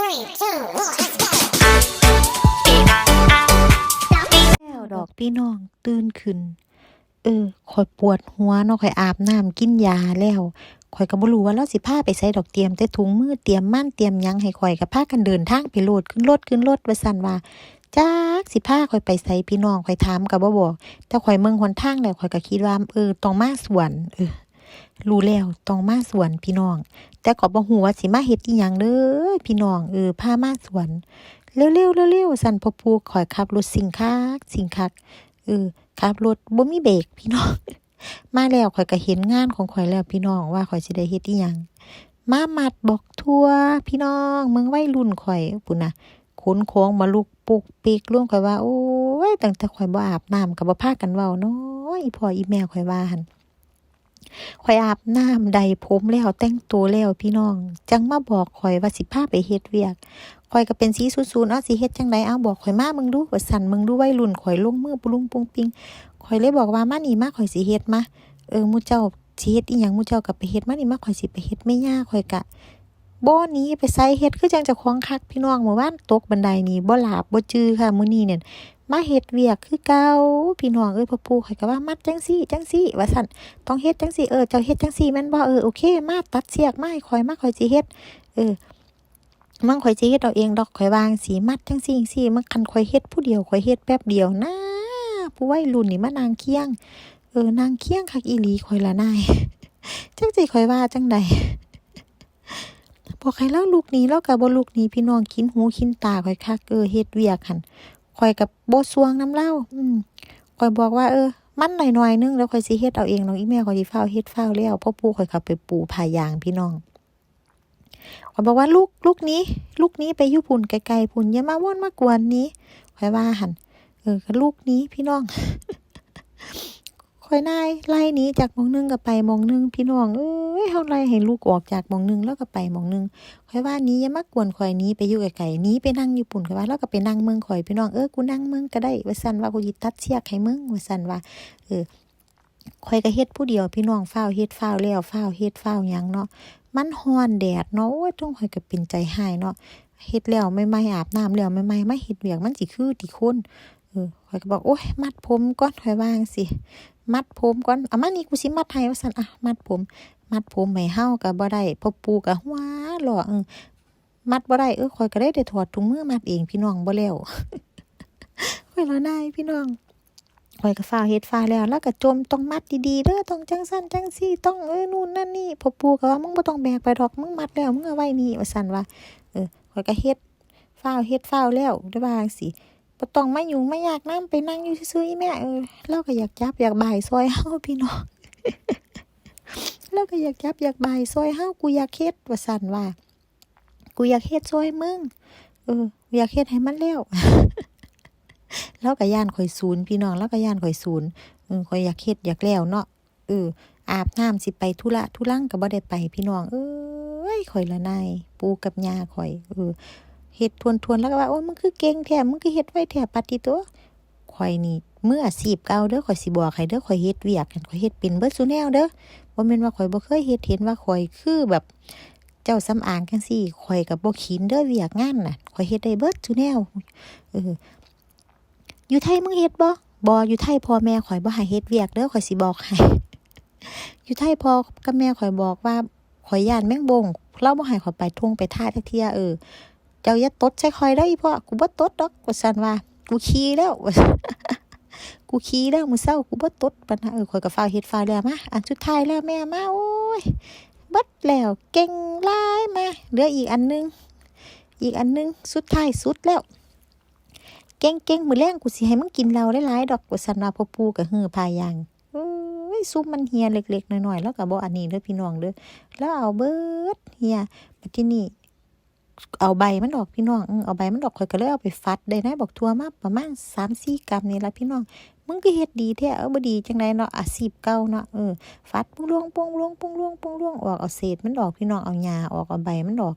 Three, two, one, let's go. แล้วดอกพี่น้องตื่นขึ้น เออข่อยปวดหัวเนาะข่อยอาบน้ำกินยาแล้วข่อยก็บ่รู้ว่าเราสิพาไปใส่ดอกเตรียมแต่ถุงมือเตรียมม่านเตรียมหยังให้ข่อยก็พากันเดินทางไปโลดขึ้นรถขึ้นรถว่าซั่นว่าจักสิพาข่อยไปใส่พี่น้องข่อยถามก็บ่บอกแต่ข่อยเมืองหนทางแล้วข่อยก็คิดว่าเออต้องมาสวนเออรู้แล้วต้องมาสวนพี่น้อง แต่ก็บ่ฮู้ว่าสิมาเฮ็ดอีหยังเด้อพี่น้องเออพามาสวนเร็วๆเร็วๆสั่นพ่อปู่ข่อยขับรถสิงคักสิงคักเออขับรถบ่มีเบรกพี่น้อง มาแล้วข่อยก็เห็นงานของข่อยแล้วพี่น้องว่าข่อยสิได้เฮ็ดอีหยังมามัดบอกทัวพี่น้องเมืองวัยรุ่นข่อยปุ่นนะขนของมาลุกปุกปิกร่วงข่อยว่า โอ้ยตั้งแต่ข่อยบ่อาบน้ำก็บ่พากันเว้าน้อยอีพ่ออีแม่ข่อยว่าหั่น ข่อยอาบน้ำใดผมแล้วแต่งตัวแล้วพี่น้อง จังมาบอกข่อยว่าสิพาไปเฮ็ดเวียกข่อยก็เป็นสีสูนๆเอาสิเฮ็ดจังไดเอาบอกข่อยมามึงดูว่าสั่นมึงดูไวัยรุ่นข่อยลงมือปุรุงปุงปิงข่อยเลยบอกว่ามานี่มาข่อยสิเฮ็ดมาเออมูเจ้าสิเฮ็ดอีหยังมูเจ้าก็ไปเฮ็ดมานี่มาข่อยสิไปเฮ็ดไม่ยากข่อยกะบ่หนี้ไปใส่เฮ็ดคือจังเจ้าของคักพี่น้องเมื่อวานตกบันไดนี่บ่หลาบบ่จื้อค่ะมื้อนี้เนี่ย มาเฮ็ดเวียกคือเก่าพี่น้องเอ้ยพ่อปู่ข่อยก็ว่ามัดจังซี่จังซี่ว่าซั่นต้องเฮ็ดจังซี่เออเจ้าเฮ็ดจังซี่แม่นบ่เออโอเคมาตัดเสียกมาให้ข่อยมาข่อยสิเฮ็ดเออมันข่อยสิเฮ็ดเอาเองดอกข่อยวางสีมัดจังซี่จังซี่มันคันข่อยเฮ็ดผู้เดียวข่อยเฮ็ดแป๊บเดียวนะผู้วัยรุ่นนี่มานางเคียง เออนางเคียงคักอีหลีข่อยละนายจังสิข่อยว่าจังใดบอกให้เล่าลูกหนี้แล้วก็บ่ลูกหนี้พี่น้องกินหูกินตาข่อยคักเออเฮ็ดเวียกหัน ข่อยก็บ่สวงน้ำเล่า อืมข่อยบอกว่าเออ มันหน่อยๆนึงแล้วข่อยสิเฮ็ดเอาเองน้องอีแม่ข่อยสิฟ้าวเฮ็ดฟ้าวแล้วพ่อปู่ข่อยเข้าไปปูพายางพี่น้องข่อยบอกว่าลูกลูกนี้ ลูกนี้ไปอยู่พุ่นไกลๆพุ่นอย่ามาว่นมากวนนี้ข่อยว่าหันเออก็ลูกนี้พี่น้อง ข่อยนายไล่นี้จากมองหนึงก็ไปมองหนึงพี่น้องเอ้ยเฮาไล่ให้ลูกออกจากมองหนึงแล้วก็ไปมองหนึงข่อยว่านี้อย่ามากวนข่อยนี้ไปอยู่ไกลๆนี้ไปนั่งอยู่พุ่นข่อยว่าแล้วก็ไปนั่งเมืองข่อยพี่น้องเออกูนั่งเมืองก็ได้ว่าซั่นว่ากูสิตัดเสียกให้มึงว่าซั่นว่าเออข่อยก็เฮ็ดผู้เดียวพี่น้องฟ้าวเฮ็ดฟ้าวแล้วฟ้าวเฮ็ดฟ้าวหยังเนาะมันฮ้อนแดดเนาะโอ้ยต้องข่อยก็เป็นใจหายเนาะเฮ็ดแล้วไม่ไม่อาบน้ำแล้วไม่ไม่มาเฮ็ดเวียกมันสิคือติคนเออข่อยก็บอกโอ้ยมัดผมก่อนข่อยวางสิ มัดผมก่อนเอามานี่กูสิมัดให้ว่าซั่นอะมัดผม มัดผมให้เฮาก็บ่ได้พ่อปู่ก็หัวหล่อเออมัดบ่ได้เออข่อยก็ได้ได้ถอดถุงมือมัดเองพี่น้องบ่แล้วข่อยละนายพี่น้องข่อยก็ฟ้าเฮ็ดฟ้าแล้ว แล้วก็จมต้องมัดดีๆเด้อต้องจังซั่นจังซี่ต้องเอ้ยนู่นนั่นนี่พ่อปู่ก็ว่ามึงบ่ต้องแบกไปดอกมึงมัดแล้วมึงเอาไว้นี่ว่าซั่นว่าเออข่อยก็เฮ็ดฟ้าเฮ็ดฟ้าแล้วได้ว่าจังซี่ บ่ต้องมายุ่งมายากนำไปนั่งอยู่ซื่อๆแม่เออเราก็อยากจับอยากบ่ายซอยเฮาพี่น้องเราก็อยากจับอยากบ่ายซอยเฮากูอยากเฮ็ดว่าซั่นว่า กูอยากเฮ็ดซอยมึงเอออยากเฮ็ดให้มันแล้วแล้วก็ย่านข่อยศูนย์พี่น้องแล้วก็ย่านข่อยศูนย์เออข่อยอยากเฮ็ดอยากแล้วเนาะเอออาบน้ำสิไปธุระธุรังก็บ่ได้ไปพี่น้อง เอ้ยข่อยละนายปูกับยาข่อย เออ เฮ็ดทวนๆแล้วก็ว่าโอ้มึงคือเก่งแท้มึงคือเฮ็ดไวแท้ปฏิตัวข่อยนี่เมืออาชีพเก่าเด้อข่อยสิบอกให้เด้อข่อยเฮ็ดเวียกนั่นข่อยเฮ็ดเป็นเบิดซุแนวเด้อบ่แม่นว่าข่อยบ่เคยเฮ็ดเห็นว่าข่อยคือแบบเจ้าสำอางจังซี่ข่อยก็บ่ขินเด้อเวียกงานน่ะข่อยเฮ็ดได้เบิดซุแนวเอออยู่ไทยมึงเฮ็ดบ่บ่อยู่ไทยพ่อแม่ข่อยบ่ให้เฮ็ดเวียกเด้อข่อยสิบอกให้อยู่ไทยพ่อกับแม่ข่อยบอกว่าข่อยย่านแมงบงเราบ่ให้ข่อยไปทุ่งไปท่าจักเที่ยเออ เจ้าอย่าตดใส่ข่อยเด้พ่อกูบ่ตดดอกว่าซั่นว่า กูขี้แล้วกูขี้แล้วมือเช้ากูบ่ตดปานนะเออข่อยก็ฟ้าเฮ็ดฟ้าแล้วมาอันสุดท้ายแล้วแม่มาโอ้ยเบิดแล้วเก่งลายมาเหลืออีกอันนึง อีกอันนึงสุดท้ายสุดแล้วเก่งเก่งมือแรงกูสิให้มึงกินเหล้าหลายๆดอกกูสันว่าพ่อปู่ก็ฮือพายางเอ้ยซุมมันเฮียเล็กๆหน้อยๆแล้วก็บ่อันนี้เด้อพี่น้องเด้อแล้วเอาเบิดเฮียบัดทีนี้ เอาใบมันออกพี่น้องอือเอาใบมันออกข่อยก็เลยเอาไปฟัดได้นะบอกทัวมาประมาณ3-4กรัมนี่ละพี่น้องมึงก็เฮ็ดดีแท้เออบ่ดีจังไดเนาะอาชีพเก่าเนาะเออฟัดปุ้งลวงปุ้งลวงปุ้งลวงปุ้งลวงออกเอาเศษมันออกพี่น้องเอาหญ้าออกเอาใบมันออก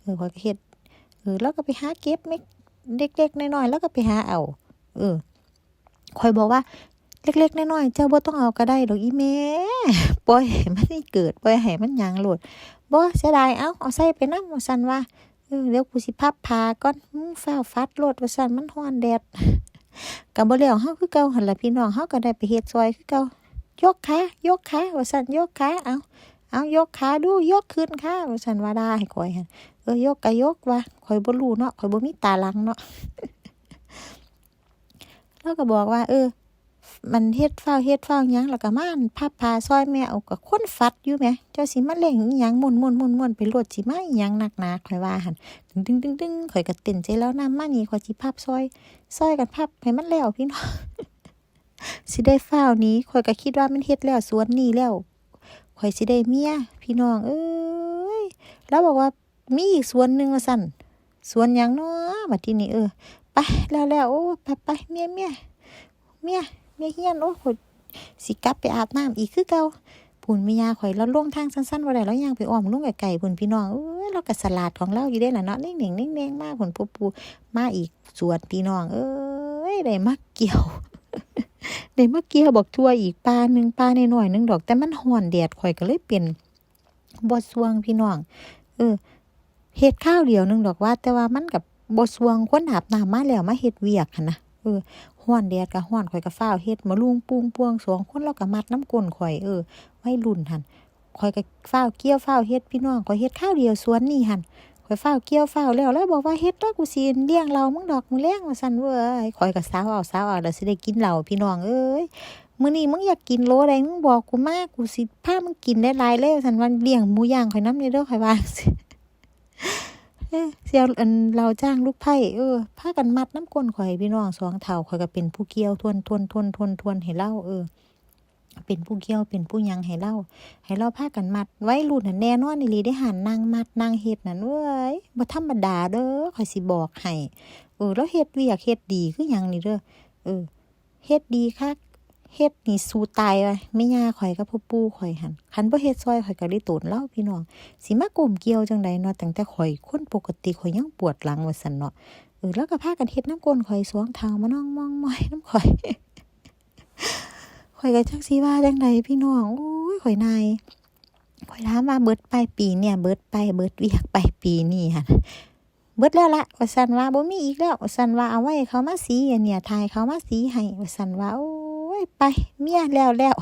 เออข่อยก็เฮ็ดเออแล้วก็ไปหาเก็บเม็ดเล็กๆน้อยๆแล้วก็ไปหาเอา เออคอยบอกว่าเล็กๆน้อยๆเจ้าบ่ต้องเอาก็ได้ดอกอีแม่ปล่อยให้มันนี่เกิดปล่อยให้มันหยังโลดบ่เสียดายเอ้าเอาใส่ไปนำว่าซั่นว่า เดี๋ยวกูสิพับผาก่อนมึงฟ้าฟัดโลดว่าซั่นมันร้อนแดดก็บ่แล้วเฮาคือเก่าหั่นล่ะพี่น้องเฮาก็ได้ไปเฮ็ดซอยคือเก่ายกขายกขาว่าซั่นยกขาเอาเอายกขาดูยกขึ้นขาว่าซั่นว่าได้ข่อยหั่นเออยกก็ยกว่าข่อยบ่รู้เนาะข่อยบ่มีตาหลังเนาะเราก็บอกว่า เออ มันเฮ็ดฟ้าเฮ็ดฟ้ายังแล้วก็มานพับผ้าซอยแม่เอาก็คนฟัดอยู่แหมเจ้าสิมาเล่งอีหยังม่วนๆๆๆไปโลดสิมายังหนักหนาข่อยว่าหันตึงๆๆๆข่อยก็เต้นใจแล้วนำมานี่ข่อยสิพับซอยซอยกันพับให้มันแล้วพี่น้องสิได้ฟ้านี้ข่อยก็คิดว่ามันเฮ็ดแล้วสวนนี้แล้วข่อยสิได้เมียพี่น้อง เอ้ยแล้วบอกว่ามีอีกสวนหนึงว่าซั่นสวนยังเนาะบัดทีนี้เออไปแล้วแล้วโอ้ไปไปเมียเมียเมีย เมียเฮียนโอ้ข่อยสิกลับไปอาบน้ำอีกคือเก่าพุ่นม่ย่าข่อยแล้วล่วงทางสั้นๆบ่ได้แล้วยางไปอ้อมลุงไกลๆพุ่นพี่น้องเอ้ยเราก็สลัดของเราอยู่ได้ล่ะเนาะนิ่งๆนิ่งๆมาพุ่นปูปูมาอีกสวนพี่น้อง เอ้ยได้มาเกี่ยวได้มาเกี่ยวบอกทั่วอีกปลาหนึ่งปลาน้อยหนึ่งดอก แต่มันร้อนแดดข่อยก็เลยเป็นบ่สวงพี่น้อง เออเฮ็ดข้าวเดียวหนึ่งดอกว่า แต่ว่ามันกับบ่สวงคนอาบน้ำมาแล้วมาเฮ็ดเวียกนนะเออ ร้อนแดดก็ร้อนข่อยก็ฟ้าวเฮ็ดมาลุงปุงปวงสองคนเราก็มัดน้ำก้นข่อยเออไวัยรุ่นหันข่อยก็ฟ้าวเกี่ยวฟ้าวเฮ็ดพี่น้องข่อยเฮ็ดข้าวเดียวสวนนี่หันข่อยฟ้าวเกี่ยวฟ้าวแล้วแล้วบอกว่าเฮ็ดแล้วกูสิเลี้ยงเรามึงดอกมึงแลงว่าซั่นเว้ยข่อยก็สาวเอาสาวเอาแล้วสิได้กินเหล้าพี่น้องเอ้ยมื้อนี้มึงอยากกินโลใดมึงบอกกูมากกูสิพามึงกินได้หลายเลยว่าซั่นว่าเลี้ยงหมูย่างข่อยน้ำเด้อข่อยว่า เออเสียวอันเราจ้างลูกไผ่เออพากันมัดน้ำก้นข่อยพี่น้องสองเท่าข่อยก็เป็นผู้เกี่ยวทวนทวนทวนทวนทวนให้เล่าเออเป็นผู้เกี่ยวเป็นผู้ยังให้เล่า ให้เราพากันมัด ไว้รุ่นน่ะแน่นอนอีหลีได้หันนางมัดนางเฮ็ดนั่นเว้ยบ่ธรรมดาเด้อข่อยสิบอกให้เออแล้วเฮ็ดเวียกเฮ็ดดีคือหยังนี่เด้อเออเฮ็ดดีคัก เฮ็ดนี่สู้ตายว่ะแม่ย่าข่อยกับพ่อปู่ข่อยหันคันบ่เฮ็ดซอยข่อยก็ได้โตนเล่าพี่น้องสิมาก้มเกี่ยวจังใดเนาะตั้งแต่ข่อยคนปกติข่อยยังปวดหลังว่าซั่นเนาะเออแล้วก็พากันเฮ็ดน้ำก้นข่อยสวงเท้ามาน้องมองมอยน้ำข่อยข่อยก็จักสิว่าจังใดพี่น้องโอ้ยข่อยนายข่อยถามว่าเบิดปลายปีเนี่ยเบิดไปเบิดเวียกปลายปีนี่หั่นเบิดแล้วละว่าซั่นว่าบ่มีอีกแล้วว่าซั่นว่าเอาไว้เขามาสีอันเนี่ยทายเขามาสีให้ว่าซั่นว่าโอ้ ไป เมียแล้วแล้ว